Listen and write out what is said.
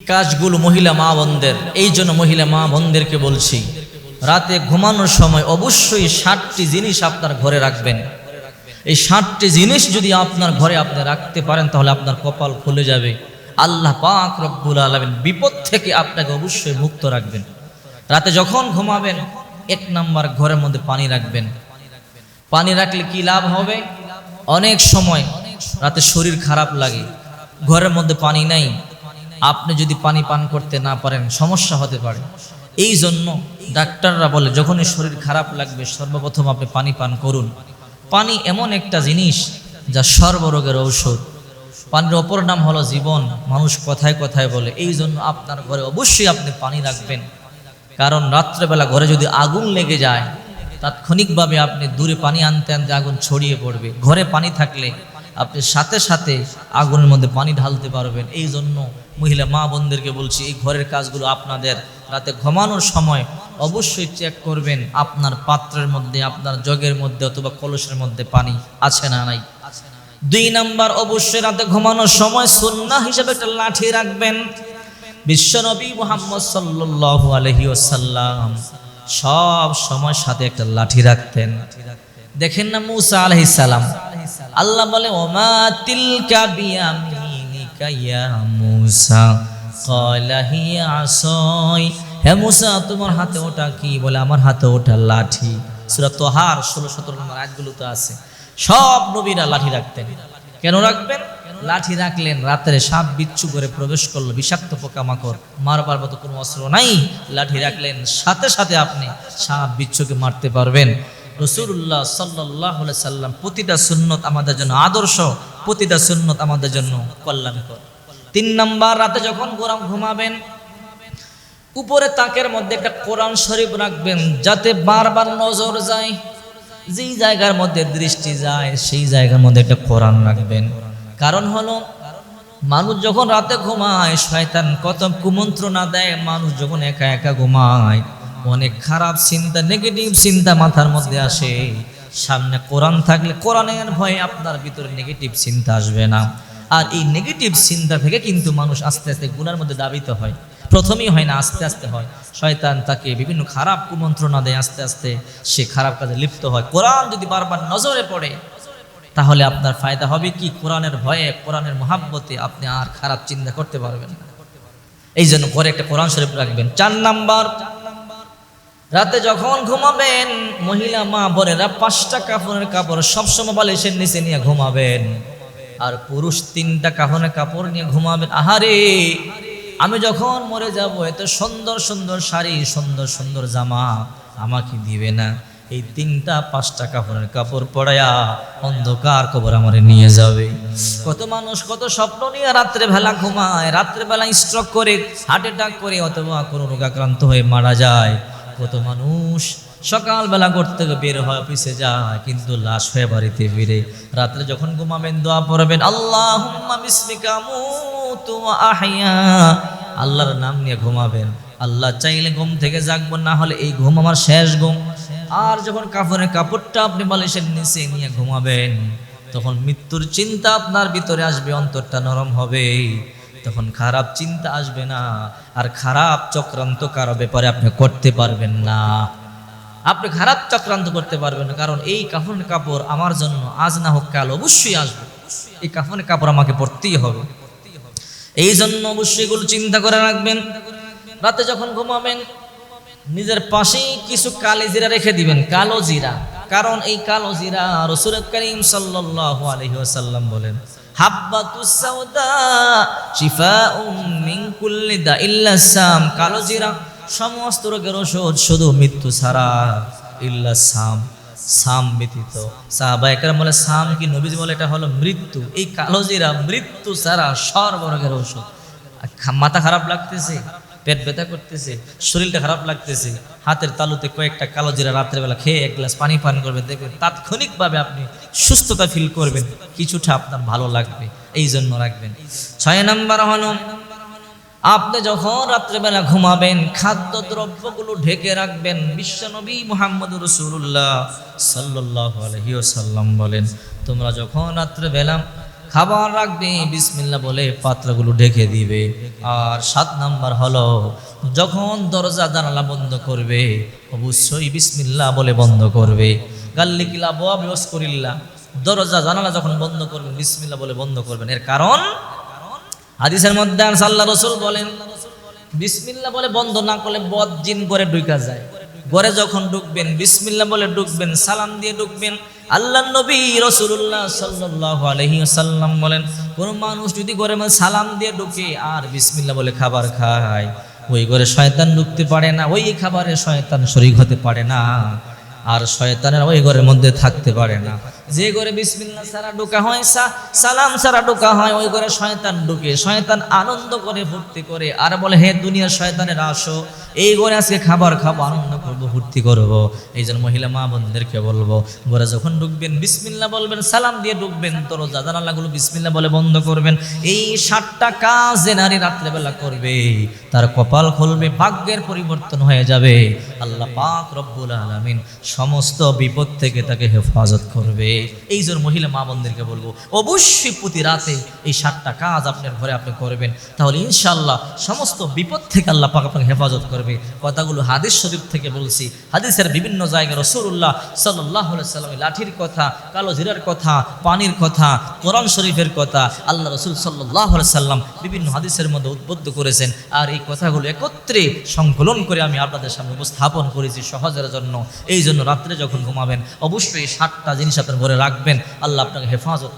কাজগুলো মহিলা মা বোনদের, এই জন্য মহিলা মা বোনদেরকে বলছি, রাতে ঘুমানোর সময় অবশ্যই ষাটটি জিনিস আপনার ঘরে রাখবেন। এই ষাটটি জিনিস যদি আপনার ঘরে আপনি রাখতে পারেন, তাহলে আপনার কপাল খুলে যাবে। আল্লাহ পাক রব্বুল আলমিন বিপদ থেকে আপনাকে অবশ্যই মুক্ত রাখবেন। রাতে যখন ঘুমাবেন, এক নাম্বার ঘরের মধ্যে পানি রাখবেন। পানি রাখলে কি লাভ হবে? অনেক সময় রাতে শরীর খারাপ লাগে, ঘরের মধ্যে পানি নাই আপনি যদি পানি পান করতে না পারেন, সমস্যা হতে পারে। এই জন্য ডাক্তাররা বলে, যখনই শরীর খারাপ লাগবে, সর্বপ্রথম আপনি পানি পান করুন। পানি এমন একটা জিনিস যা সর্বরোগের ঔষধ। পানির অপর নাম হলো জীবন। মানুষ কথায় কথায় বলে এই জন্য আপনার ঘরে অবশ্যই আপনি পানি রাখবেন। কারণ রাত্রেবেলা ঘরে যদি আগুন লেগে যায়, তাৎক্ষণিকভাবে আপনি দূরে পানি আনতে আনতে আগুন ছড়িয়ে পড়বে। ঘরে পানি থাকলে আপনি সাথে সাথে আগুনের মধ্যে পানি ঢালতে পারবেন। এই জন্য মহিলা মা বোনদেরকে বলছি, এই ঘরের কাজগুলো আপনাদের রাতে ঘুমানোর সময় অবশ্যই চেক করবেন। আপনার পাত্রের মধ্যে, আপনার জগের মধ্যে অথবা কলসের মধ্যে পানি আছে না নাই। দুই নাম্বার, অবশ্যই রাতে ঘুমানোর সময় সুন্না হিসেবে একটা লাঠি রাখবেন। বিশ্বনবী মোহাম্মদ সাল্লাল্লাহু আলহি ওসাল্লাম সব সময় সাথে একটা লাঠি রাখতেন। দেখেন না মুসা আলাইহিস সালাম আল্লাহ বলে, ওমা তিলকা বিয়ামিনিকা ইয়া মুসা। ক্বালা হিয়া আসয় হে মুসা, তোমার হাতে ওটা কি? বলে, আমার হাতে ওটা লাঠি। সূরা তোহার 16 17 নম্বর আয়াতগুলোতে আছে। সব নবীরা লাঠি রাখতেন। কেন রাখবেন? লাঠি রাখলেন, রাত্রে সাপ বিচ্ছু করে প্রবেশ করল, বিষাক্ত পোকামাকড়, মারবার মতো কোনো অস্ত্র নাই। লাঠি রাখলেন, সাথে সাথে আপনি সাপ বিচ্ছুকে মারতে পারবেন। রসুল্লাহ সাল্লাহ সাল্লাম প্রতিটা সুন্নত আমাদের জন্য আদর্শ, প্রতিটা সুন্নত আমাদের জন্য কল্যাণকর। তিন নাম্বার, রাতে যখন গোরাম ঘুমাবেন, উপরে তাকের মধ্যে একটা কোরআন শরীফ রাখবেন যাতে বারবার নজর যায়। যেই জায়গার মধ্যে দৃষ্টি যায়, সেই জায়গার মধ্যে একটা কোরআন রাখবেন। কারণ হলো, মানুষ যখন রাতে ঘুমায়, শয়তান কত কুমন্ত্রণা দেয়, মানুষ যখন একা একা ঘুমায় অনেক খারাপ চিন্তা নেগেটিভ চিন্তা মাথার মধ্যে আসে। সামনে কোরআন থাকলে কোরআনের ভয়ে আপনার ভিতরে নেগেটিভ চিন্তা আসবে না। আর এই নেগেটিভ চিন্তা থেকে কিন্তু মানুষ আস্তে আস্তে গুনার মধ্যে দাবিত হয়। প্রথমেই হয় না, আস্তে আস্তে হয়। শয়তান তাকে বিভিন্ন খারাপ কুমন্ত্রণা দেয় আস্তে আস্তে। সে খারাপ কাজে লিপ্ত হয়। কোরআন যদি বারবার নজরে পড়ে, তাহলে আপনার ফায়দা হবে কি? কোরআনের ভয়ে, কোরআনের মহাব্বতে আপনি আর খারাপ চিন্তা করতে পারবেন না। এই জন্য ঘরে একটা কোরআন শরীফ রাখবেন। চার নাম্বার রাতে যখন ঘুমাবেন, মহিলা মা বোনেরা পাঁচটা কাপড়ের কাপড় সবসময় বালিশের নিচে নিয়ে ঘুমাবেন। আর পুরুষ তিনটা কাপড়ের কাপড় নিয়ে ঘুমাবেন। আহারে, আমি যখন মরে যাব, এত সুন্দর সুন্দর শাড়ি, সুন্দর সুন্দর জামা আমাকে দিবে না। এই তিনটা পাঁচটা কাপড়ের কাপড় পরায়া অন্ধকার কবর আমারে নিয়ে যাবে। কত মানুষ, কত স্বপ্ন নিয়ে রাত্রে বেলা ঘুমায় রাত্রে বেলা স্ট্রোক করে হার্ট অ্যাটাক করে, অথবা কোনো রোগাক্রান্ত হয়ে মারা যায়। কত মানুষ। সকালবেলা করতে বের হয় অফিসে যায়, কিন্তু লাশ হয়ে বাড়িতে ফিরে। রাত্রে যখন ঘুমাবেন, দোয়া পড়বেন আল্লাহ আল্লাহর নাম নিয়ে ঘুমাবেন। আল্লাহ চাইলে ঘুম থেকে জাগবো, না হলে এই ঘুম আমার শেষ ঘুম। আর যখন কাপড়ের কাপড়টা আপনি বালিশের নিচে নিয়ে ঘুমাবেন, তখন মৃত্যুর চিন্তা আপনার ভিতরে আসবে, অন্তরটা নরম হবে। তখন খারাপ চিন্তা আসবে না। আর খারাপ চক্রান্ত কারও ব্যাপারে আপনি করতে পারবেন না। আপনি খারাপ চক্রান্ত করতে পারবেন না, কারণ এই কাফনের কাপড় আমার জন্য আজ না হোক কাল অবশ্যই আসবে। এই কাফনের কাপড় আমাকে পরতেই হবে। এই জন্য অবশ্যই এগুলো চিন্তা করে রাখবেন। রাতে যখন ঘুমাবেন, নিজের পাশেই কিছু কালি জিরা রেখে দিবেন, কালো জিরা। কারণ এই কালো জিরা রসুল করিম সাল্লাল্লাহু আলাইহি ওয়াসাল্লাম বলেন সমস্ত রোগের ওষুধ শুধু মৃত্যু ছাড়া বলে, সাম কি নবীজি বলে? এটা হলো মৃত্যু। এই কালো জিরা মৃত্যু ছাড়া সর্বরোগের ওষুধ। মাথা খারাপ লাগতেছে? পেট ব্যথা করতেছে, শরীরটা খারাপ লাগতেছে, হাতের তালুতে কয়েকটা কালো জিরা রাত্রেবেলা খেয়ে এক গ্লাস পানি পান করবেন। দেখবেন তাৎক্ষণিকভাবে আপনি সুস্থতা ফিল করবেন, কিছুটা আপনার ভালো লাগবে এই জন্য রাখবেন। ছয় নাম্বার হলো আপনি যখন রাত্রেবেলা ঘুমাবেন খাদ্য দ্রব্যগুলো ঢেকে রাখবেন, বিশ্বনবী মোহাম্মদ রসুল্লাহ সাল্লাহ আলহিসাল্লাম বলেন, তোমরা যখন রাত্রেবেলা খাবার রাখবে বিসমিল্লা বলে পাত্রগুলো ঢেকে দিবে। আর সাত নাম্বার হলো, যখন দরজা জানালা বন্ধ করবে, অবশ্যই বিসমিল্লা বলে বন্ধ করবে। গাল্লি কিলা বোয়া বেহস করিল্লা। দরজা জানালা যখন বন্ধ করবেন বিসমিল্লা বলে বন্ধ করবেন। এর কারণ? হাদিসের মধ্যে আল্লাহ রসুল বলেন বিসমিল্লা বলে বন্ধ না করলে বদ জিন করে ঢুকা যায়। ঘরে যখন ঢুকবেন বিসমিল্লা বলে ঢুকবেন, সালাম দিয়ে ঢুকবেন, আল্লাহ নবী রসুল্লাহ সাল্লাহ আলহিসাল্লাম বলেন, কোনো মানুষ যদি ঘরে মধ্যে সালাম দিয়ে ঢুকে, আর বিসমিল্লা বলে খাবার খায়, ওই ঘরে শয়তান ঢুকতে পারে না, ওই খাবারে শয়তান শরিক হতে পারে না। আর শয়তানের ওই ঘরের মধ্যে থাকতে পারে না। যে ঘরে বিসমিল্লা সারা ঢোকা হয় সালাম সারা ঢোকা হয়, ওই ঘরে শয়তান ঢুকে, শয়তান আনন্দ করে, ফুর্তি করে, আর বলে, হে দুনিয়ার শয়তানের, আসো, এই ঘরে আজকে খাবার খাব, আনন্দ করব, ফুর্তি করব। এই জন্য মহিলা মা বোনদেরকে বলব, ঘরে যখন ঢুকবেন বিসমিল্লা বলবেন, সালাম দিয়ে ঢুকবেন তোর জানালাগুলো বিসমিল্লা বলে বন্ধ করবেন। এই সাতটা কাজ যে নারী রাত্রেবেলা করবে, তার কপাল খুলবে, ভাগ্যের পরিবর্তন হয়ে যাবে। আল্লাহ পাক রব্বুল আলামিন সমস্ত বিপদ থেকে তাকে হেফাজত করবে। এই জন্য মহিলা মা বোনদেরকে বলব, অবশ্যই প্রতি রাতে এই সাতটা কাজ আপনার ঘরে আপনি করবেন। তাহলে ইনশাল্লাহ সমস্ত বিপদ থেকে আল্লাহ পাক আপনাকে হেফাজত করবে। কথাগুলো হাদিস শরীফ থেকে বলছি। হাদিসের বিভিন্ন জায়গায় রসুল্লাহ সাল্লাহ সাল্লামের লাঠির কথা, কালো জিরার কথা, পানির কথা, কোরআন শরীফের কথা আল্লাহ রসুল সাল্লাহ সাল্লাম বিভিন্ন হাদিসের মধ্যে উদ্বুদ্ধ করেছেন। আর এই কথাগুলো একত্রে সংকলন করে আমি আপনাদের সামনে উপস্থাপন করেছি সহজের জন্য। এই জন্য রাত্রে যখন ঘুমাবেন, অবশ্যই সাতটা জিনিস আপনার ঘরে রাখবেন। আল্লাহ আপনাকে হেফাজত